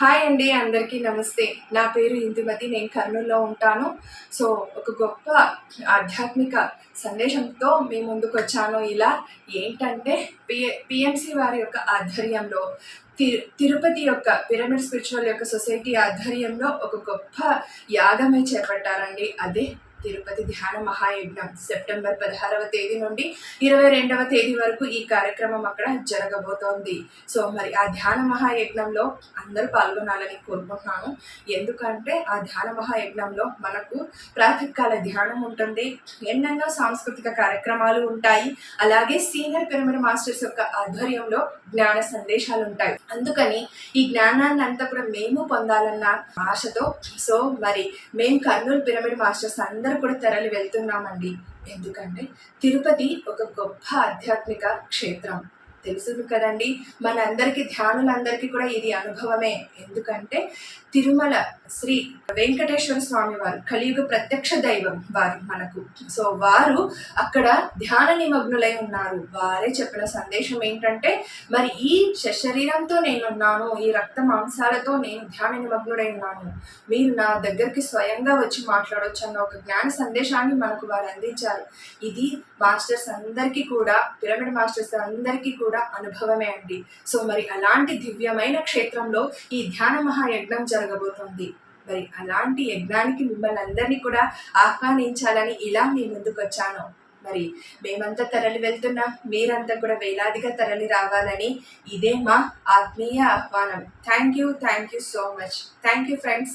Hi అండి అందరికీ నమస్తే. నా పేరు ఇందుమతి నేను కర్నూలులో ఉంటాను. సో ఒక గొప్ప ఆధ్యాత్మిక సందేశంతో మీ ముందుకు వచ్చాను ఇలా. ఏంటంటే పి పిఎంసి వారి యొక్క ఆధ్వర్యంలో తి తిరుపతి యొక్క పిరమిడ్ స్పిరిచువల్ యొక్క సొసైటీ ఆధ్వర్యంలో ఒక గొప్ప యాగమే చేపట్టారండి. అదే తిరుపతి ధ్యాన మహాయజ్ఞం సెప్టెంబర్ పదహారవ తేదీ నుండి ఇరవై రెండవ తేదీ వరకు ఈ కార్యక్రమం అక్కడ జరగబోతోంది. సో మరి ఆ ధ్యాన మహాయజ్ఞంలో అందరూ పాల్గొనాలని కోరుకుంటున్నాను ఎందుకంటే ఆ ధ్యాన మహాయజ్ఞంలో మనకు ప్రాతకాల ధ్యానం ఉంటుంది ఎన్నెన్నో సాంస్కృతిక కార్యక్రమాలు ఉంటాయి అలాగే సీనియర్ పిరమిడ్ మాస్టర్స్ యొక్క ఆధ్వర్యంలో జ్ఞాన సందేశాలు ఉంటాయి. అందుకని ఈ జ్ఞానాన్ని అంతా కూడా మేము పొందాలన్న ఆశతో సో మరి మేము కర్నూలు పిరమిడ్ మాస్టర్స్ అందరూ కూడా తరలి వెళ్తున్నామండి. ఎందుకంటే తిరుపతి ఒక గొప్ప ఆధ్యాత్మిక క్షేత్రం. తెలుసు కదండి. మనందరికీ ధ్యానులందరికీ కూడా ఇది అనుభవమే. ఎందుకంటే తిరుమల శ్రీ వెంకటేశ్వర స్వామి వారు కలియుగ ప్రత్యక్ష దైవం వారు మనకు. సో వారు అక్కడ ధ్యాన నిమగ్నులై ఉన్నారు. వారే చెప్పిన సందేశం ఏంటంటే మరి ఈ శరీరంతో నేనున్నాను ఈ రక్త మాంసాలతో నేను ధ్యాన నిమగ్నుడై ఉన్నాను. మీరు నా దగ్గరికి స్వయంగా వచ్చి మాట్లాడవచ్చు అన్న ఒక జ్ఞాన సందేశాన్ని మనకు వారు అందించారు. ఇది మాస్టర్స్ అందరికీ కూడా పిరమిడ్ మాస్టర్స్ అందరికీ కూడా కూడా అనుభవమే అండి. సో మరి అలాంటి దివ్యమైన క్షేత్రంలో ఈ ధ్యాన మహాయజ్ఞం జరగబోతోంది. మరి అలాంటి యజ్ఞానికి మిమ్మల్ని అందరినీ కూడా ఆహ్వానించాలని ఇలా మీ ముందుకు వచ్చాను. మరి మేమంతా తరలి వెళ్తున్నాం మీరంతా కూడా వేలాదిగా తరలి రావాలని ఇదే మా ఆత్మీయ ఆహ్వానం. Thank you thank you so much. Thank you friends.